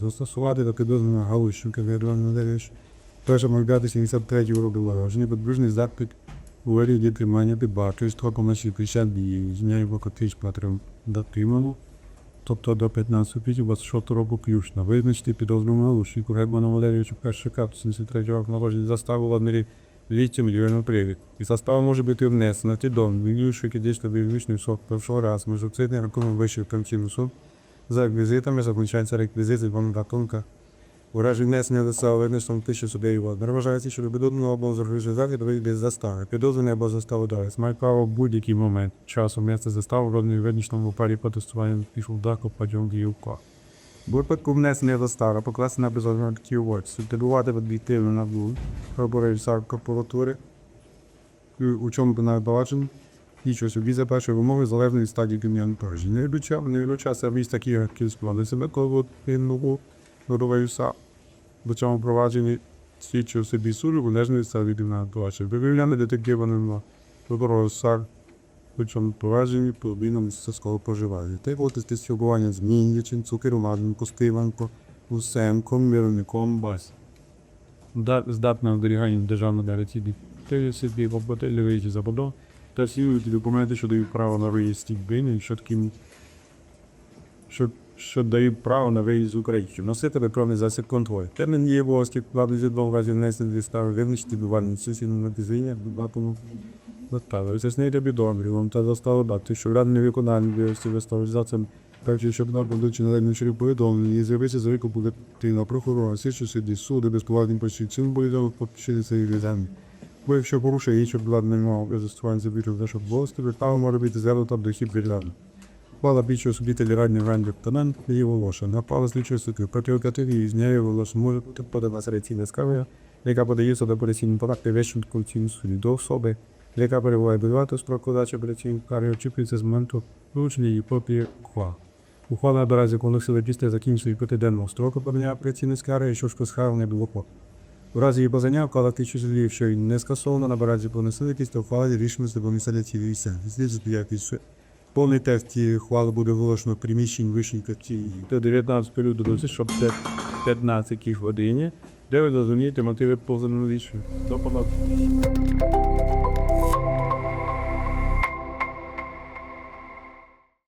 Застосувати до підозрюваного Галущенка Германа Валерійович 1.05.73 року народження підбружний запит у вигляді тримання під вартою на 60 днів. З нею Бокотич Патром Датиману, тобто до 15 квітня 26 року включно. Визначити підозрюваного Галущенку Германа Валерійовича перший кап 73 року народження заставу в літі мільйонів привід. І застава може бути внесена ті дом, вільнюючи дійсно вільничний сок першого разу, межоцитний рахунок вищий пенсійний суд за реквізитами заключається реквізит з рахунка. У разі внесення застави винесено тисячу судей вод. Не вважається, що до підозрюваного або загружений захід вийде з застави. Підозрюваний або заставодавець має право в будь-який момент часу місце заставу в родній винічному парі протестування пішов даку падьом гілка. В випадку внесення застави покласти на підозрюваного актів субтитувати об'єктивно на блуд, пробурець корпоратури, у чому б набагачено, Нічого собі за першої вимоги залежно від стадії провадження. Не виключав, не виключався місць такі, які складали себе, коли пильного родоваюся до цьому провадженні слідчого собі суду залежно від стадії провадження. Виявляли детектива на прокурору САР у цьому провадженні по обміну сільського проживання. Та й от спілкування з Міннічем, Цукермаденко, Стиванко, Усенком, Миронником, Бас. Здатна на державної гарантійної території собі в обителі виїзді за бодо та всі документи, що дають право на виїзд тікбини, що таким, що, що дають право на виїзд з України. Носити електронний засіб контролю. Термін є обов'язки вкладу зі двох разів внесення дві стави визначити бувальні сесійну натизання, датому застави. Зяснити підозрюваним та заставу дати, що ради невиконання обов'язків вистави за цим Перші, щоб на будучи належним через повідомлення і з'явитися за викупу на прокурора, слідчі судді, суди, безплатні почти цим буде підпишити цей візем. Бо якщо порушує інший обладнання мав застосування забіту за що обов'язки, вертава може бути звернута до хід відраду. Пала більшого собі телерадний ран лейтенант її волоша. Напала слідчої суки. Проти категорії з нею волоша може бути подана середційна скарга, яка подається до операційної палати вищим конційним суді до особи, яка перебуває з прокладача операційної скарги, очікується з моменту вручення її копії ухвал. Ухвала наразі законних сили після закінчення п'ятиденного строку подання операційної скарги, що ж схвалення було. У разі її бажання вклала тисячу слів, що й не скасовано на наразі понесли якісь та ухвали рішення з адміністрації війська. Слід якісь повний текст цієї ухвали буде виложено в приміщенні вищої категорії. До 19 лютого до 2015 годині, де ви зрозумієте мотиви повзаного рішення. До побачення.